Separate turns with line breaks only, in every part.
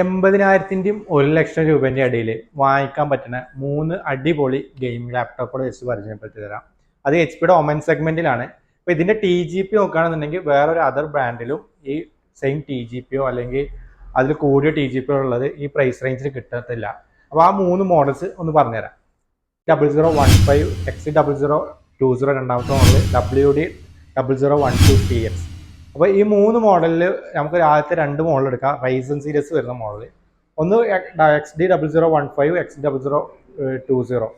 എൺപതിനായിരത്തിന്റെയും ഒരു ലക്ഷം രൂപേന്റെ ഇടയിൽ വാങ്ങിക്കാൻ പറ്റുന്ന മൂന്ന് അടിപൊളി ഗെയിമിംഗ് ലാപ്ടോപ്പുകൾ വെച്ച് പരിചയപ്പെടുത്തി തരാം. അത് എച്ച് പിയുടെ ഒമൻ സെഗ്മെന്റിലാണ് അപ്പോൾ ഇതിന്റെ ടി ജി പി നോക്കുകയാണെന്നുണ്ടെങ്കിൽ വേറൊരു അതർ ബ്രാൻഡിലും ഈ സെയിം ടി ജി പിയോ അല്ലെങ്കിൽ അതിൽ കൂടിയ ടി ജി പിയോ ഉള്ളത് ഈ പ്രൈസ് റേഞ്ചിൽ കിട്ടത്തില്ല. അപ്പോൾ ആ മൂന്ന് മോഡൽസ് ഒന്ന് പറഞ്ഞുതരാം. Double zero one five X double zero two zero രണ്ടാമത്തെ model W D double zero one two T X അപ്പോൾ ഈ മൂന്ന് മോഡലിൽ നമുക്ക് ആദ്യത്തെ രണ്ട് മോഡൽ എടുക്കാം. റൈസൺ സീരീസ് വരുന്ന മോഡൽ ഒന്ന് X D double zero one five X double zero two zero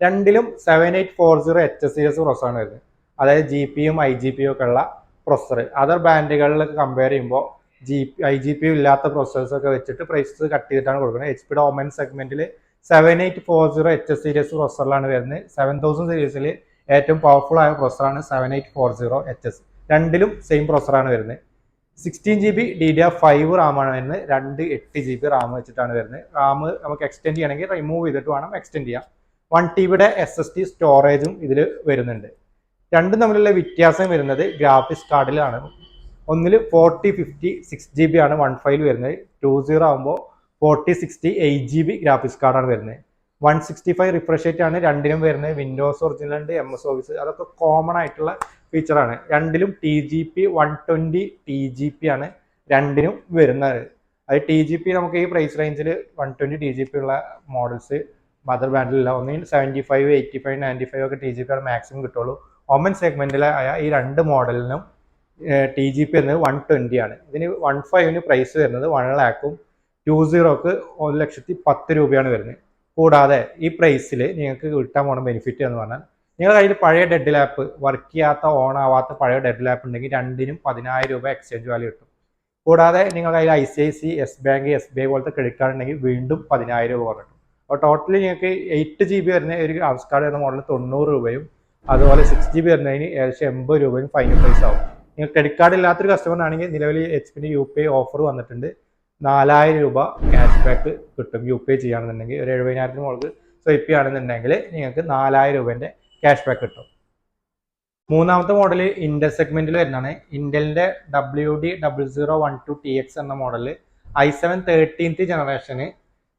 രണ്ടിലും seven eight four zero H S series പ്രൊസറാണ് വരുന്നത്. അതായത് ജി പിയും ഐ ജി പിയും ഒക്കെ ഉള്ള പ്രൊസർ അതർ ബ്രാൻഡുകളിലൊക്കെ കമ്പയർ ചെയ്യുമ്പോൾ G P I G P ഇല്ലാത്ത പ്രൊസസ്സേഴ്സ് ഒക്കെ വെച്ചിട്ട് പ്രൈസ് കട്ട് ചെയ്തിട്ടാണ് കൊടുക്കുന്നത്. എച്ച് പിയുടെ ഡോമൻ സെഗ്മെന്റിൽ seven eight four zero H S series പ്രൊസറിലാണ് വരുന്നത്. സെവൻ തൗസൻഡ് സീരീസിൽ ഏറ്റവും പവർഫുൾ ആയ പ്രൊസറാണ് seven eight four zero H S രണ്ടിലും സെയിം പ്രോസറാണ് വരുന്നത്. Sixteen G B D D R five റാമാണ് വരുന്നത്. രണ്ട് എട്ട് ജി ബി റാം വെച്ചിട്ടാണ് വരുന്നത്. റാം നമുക്ക് എക്സ്റ്റെൻഡ് ചെയ്യണമെങ്കിൽ റിമൂവ് ചെയ്തിട്ട് വേണം എക്സ്റ്റെൻഡ് ചെയ്യാം വൺ ടി ബിയുടെ എസ് എസ് ടി സ്റ്റോറേജും ഇതിൽ വരുന്നുണ്ട്. രണ്ടും തമ്മിലുള്ള വ്യത്യാസം വരുന്നത് ഗ്രാഫിക്സ് കാർഡിലാണ് ഒന്നിൽ forty fifty six G B ആണ് വൺ ഫൈവ് വരുന്നത്. ടു സീറോ ആകുമ്പോൾ forty sixty eight G B graphics കാർഡാണ് വരുന്നത്. One sixty five refresh rate ആണ്. രണ്ടിനും വരുന്നത് വിൻഡോസ് ഒറിജിനൽ ഉണ്ട് എം എസ് ഓഫീസ് അതൊക്കെ കോമൺ ആയിട്ടുള്ള ഫീച്ചറാണ് രണ്ടിലും T G P one twenty T G P ആണ് രണ്ടിനും വരുന്നത്. അത് ടി ജി പി നമുക്ക് ഈ പ്രൈസ് റേഞ്ചിൽ one twenty T G P ഉള്ള മോഡൽസ് മദർ ബാൻഡിലില്ല ഒന്നിൽ seventy five eighty five ninety five ഒക്കെ ടി ജി പി ആണ് മാക്സിമം കിട്ടുള്ളൂ. ഒമൻ സെഗ്മെന്റിലായ ഈ രണ്ട് മോഡലിനും ടി ജി പി എന്നത് വൺ ട്വന്റി ആണ്. ഇതിന് വൺ ഫൈവിന് പ്രൈസ് വരുന്നത് വൺ ലാക്കും ടു സീറോക്ക് ഒരു ലക്ഷത്തി പത്ത് രൂപയാണ് വരുന്നത്. കൂടാതെ ഈ പ്രൈസിൽ നിങ്ങൾക്ക് കിട്ടാൻ പോകുന്ന ബെനിഫിറ്റ് എന്ന് പറഞ്ഞാൽ നിങ്ങളുടെ കയ്യിൽ പഴയ ഡെഡ് ലാപ്പ് വർക്ക് ചെയ്യാത്ത ഓൺ ആവാത്ത പഴയ ഡെഡ് ലാപ്പ് ഉണ്ടെങ്കിൽ രണ്ടിനും പതിനായിരം രൂപ എക്സ്ചേഞ്ച് വാല്യൂ കിട്ടും. കൂടാതെ നിങ്ങളുടെ കയ്യിൽ I C I C S bank S B I പോലത്തെ ക്രെഡിറ്റ് കാർഡ് ഉണ്ടെങ്കിൽ വീണ്ടും പതിനായിരം രൂപ കിട്ടും അപ്പോൾ ടോട്ടലി നിങ്ങൾക്ക് എയ്റ്റ് ജി ബി വരുന്ന ഒരു ഹൗസ് കാർഡ് എന്ന മോഡൽ തൊണ്ണൂറ് രൂപയും അതുപോലെ സിക്സ് ജി ബി വരുന്നതിന് ഏകദേശം എൺപത് രൂപയും ഫൈനൽ പ്രൈസ് ആവും. നിങ്ങൾ ക്രെഡിറ്റ് കാർഡ് ഇല്ലാത്തൊരു കസ്റ്റമർ ആണെങ്കിൽ നിലവിൽ എച്ച് പിന്റെ യു പി ഐ ഓഫർ വന്നിട്ടുണ്ട്. നാലായിരം രൂപ ക്യാഷ് ബാക്ക് കിട്ടും യു പി ഐ ചെയ്യുകയാണെന്നുണ്ടെങ്കിൽ ഒരു എഴുപതിനായിരത്തിന് മുകളിൽ സ്വൈപ്പ് ചെയ്യുകയാണെന്നുണ്ടെങ്കിൽ നിങ്ങൾക്ക് നാലായിരം രൂപേന്റെ ക്യാഷ് ബാക്ക് കിട്ടും. മൂന്നാമത്തെ മോഡൽ ഇൻഡൽ സെഗ്മെന്റിൽ വരുന്നതാണ്. ഇന്റലിന്റെ W D double zero one two T X എന്ന model I seven thirteenth generation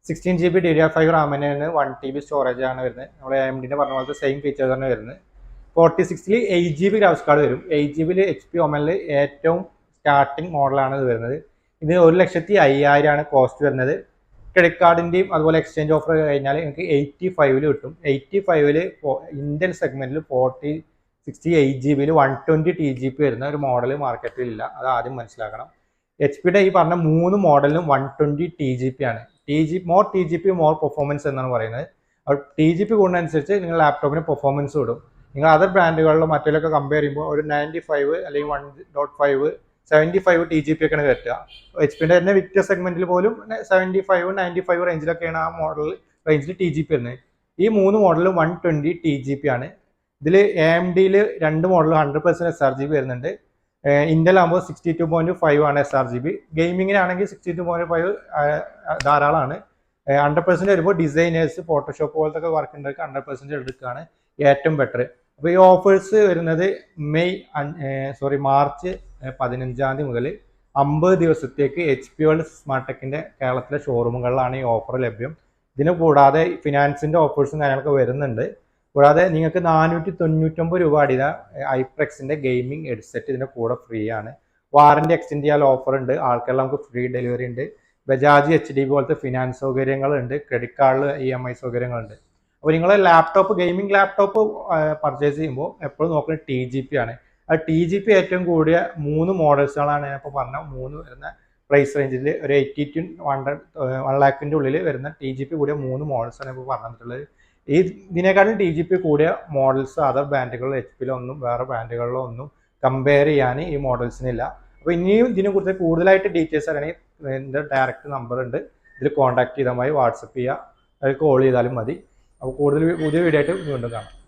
sixteen G B D D R five റാമിന് one T B storage ആണ് വരുന്നത്. നമ്മൾ എം ഡിന്റെ പറഞ്ഞ പോലത്തെ സെയിം ഫീച്ചേഴ്സ് ആണ് വരുന്നത്. ഫോർട്ടി സിക്സിൽ eight G B graphics card വരും. എയ്റ്റ് ജി ബിയിൽ എച്ച് പി ഒമലിൽ ഏറ്റവും സ്റ്റാർട്ടിംഗ് മോഡലാണ് ഇത് വരുന്നത്. ഇത് ഒരു ലക്ഷത്തി അയ്യായിരമാണ് കോസ്റ്റ് വരുന്നത്. ക്രെഡിറ്റ് കാർഡിന്റെയും അതുപോലെ എക്സ്ചേഞ്ച് ഓഫർ കഴിഞ്ഞാൽ നിങ്ങൾക്ക് എയ്റ്റി ഫൈവിൽ കിട്ടും. എയ്റ്റി ഫൈവിൽ ഇന്ത്യൻ സെഗ്മെന്റിൽ ഫോർട്ടി സിക്സ്റ്റി എയ്റ്റ് ജി ബിയിൽ one twenty T G P വരുന്ന ഒരു മോഡൽ മാർക്കറ്റിൽ ഇല്ല. അത് ആദ്യം മനസ്സിലാക്കണം. എച്ച് പിയുടെ ഈ പറഞ്ഞ മൂന്ന് മോഡലിനും one twenty T G P ആണ്. T G more T G P more performance എന്നാണ് പറയുന്നത്. അപ്പോൾ ടി ജി പി കൂടുന്നതനുസരിച്ച് നിങ്ങൾ ലാപ്ടോപ്പിന് പെർഫോമൻസ് കൂടും നിങ്ങൾ അതർ ബ്രാൻഡുകളിലും മറ്റേലൊക്കെ കമ്പയർ ചെയ്യുമ്പോൾ ഒരു നയന്റി ഫൈവ് അല്ലെങ്കിൽ one dot five seventy five T G P ഒക്കെയാണ് കയറ്റുക എച്ച് പിന്നെ തന്നെ വിറ്റ സെഗ്മെന്റിൽ പോലും സെവന്റി ഫൈവ് നയന്റി ഫൈവ് റേഞ്ചിലൊക്കെയാണ് ആ മോഡൽ റേഞ്ചിൽ ടി ജി പി വരുന്നത്. ഈ മൂന്ന് മോഡലും one twenty T G P ആണ്. ഇതിൽ എ എം ഡിയിൽ രണ്ട് model hundred percent S R G B വരുന്നുണ്ട്. ഇന്റൽ ആകുമ്പോൾ സിക്സ്റ്റി ടു പോയിന്റ് ഫൈവ് ആണ് എസ് ആർ ജി ബി ഗെയിമിങ്ങിനാണെങ്കിൽ സിക്സ്റ്റി ടു പോയിന്റ് ഫൈവ് ധാരാളമാണ്. ഹൺഡ്രഡ് പെർസെന്റ് വരുമ്പോൾ ഡിസൈനേഴ്സ് ഫോട്ടോഷോപ്പ് പോലത്തെ വർക്ക് ഉണ്ടെങ്കിൽ ഹൺഡ്രഡ് പെർസെന്റ് എടുക്കുകയാണ് ഏറ്റവും ബെറ്റർ അപ്പോൾ ഈ ഓഫേഴ്സ് വരുന്നത് മെയ് സോറി മാർച്ച് പതിനഞ്ചാം തീയതി മുതൽ അമ്പത് ദിവസത്തേക്ക് എച്ച് പി വേൾഡ് സ്മാർട്ട് ടെക്കിന്റെ കേരളത്തിലെ ഷോറൂമുകളിലാണ് ഈ ഓഫർ ലഭ്യം. ഇതിന് കൂടാതെ ഫിനാൻസിന്റെ ഓഫേഴ്സും കാര്യങ്ങളൊക്കെ വരുന്നുണ്ട്. കൂടാതെ നിങ്ങൾക്ക് നാനൂറ്റി തൊണ്ണൂറ്റൊമ്പത് രൂപ അടിത ഐപ്രെക്സിന്റെ ഗെയിമിംഗ് ഹെഡ്സെറ്റ് ഇതിന്റെ കൂടെ ഫ്രീ ആണ് വാറന്റി എക്സ്റ്റെൻഡ് ചെയ്യാൻ ഓഫർ ഉണ്ട്. ആൾക്കെല്ലാം നമുക്ക് ഫ്രീ ഡെലിവറി ഉണ്ട്. ബജാജ് എച്ച് ഡി പോലത്തെ ഫിനാൻസ് സൗകര്യങ്ങളുണ്ട്. ക്രെഡിറ്റ് കാർഡിൽ ഇ എം ഐ സൗകര്യങ്ങളുണ്ട്. അപ്പോൾ നിങ്ങൾ ലാപ്ടോപ്പ് ഗെയിമിംഗ് ലാപ്ടോപ്പ് പർച്ചേസ് ചെയ്യുമ്പോൾ എപ്പോഴും നോക്കുന്നത് ടി ജി പി ആണ്. ആ ടി ജി പി ഏറ്റവും കൂടിയ മൂന്ന് മോഡൽസുകളാണ് ഞാനിപ്പോൾ പറഞ്ഞ മൂന്ന് വരുന്ന പ്രൈസ് റേഞ്ചിൽ ഒരു എയ്റ്റി ടു വൺ വൺ ലാക്കിന്റെ ഉള്ളിൽ വരുന്ന ടി ജി പി കൂടിയ മൂന്ന് മോഡൽസാണ് ഇപ്പോൾ പറഞ്ഞിട്ടുള്ളത് ഈ ഇതിനേക്കാളും ടി ജി പി കൂടിയ മോഡൽസ് അതർ ബ്രാൻഡുകളിൽ എച്ച് പിയിലോ ഒന്നും വേറെ ബ്രാൻഡുകളിലോ ഒന്നും കമ്പയർ ചെയ്യാൻ ഈ മോഡൽസിനില്ല അപ്പോൾ ഇനിയും ഇതിനെക്കുറിച്ച് കൂടുതലായിട്ട് ഡീറ്റെയിൽസ് അറിയണമെങ്കിൽ എന്റെ ഡയറക്റ്റ് നമ്പർ ഉണ്ട്. ഇതിൽ കോൺടാക്ട് ചെയ്താൽ മതി വാട്സപ്പ് ചെയ്യുക കോൾ ചെയ്താലും മതി. അപ്പോൾ കൂടുതൽ പുതിയ വീഡിയോ ആയിട്ട് വീണ്ടും കാണാം.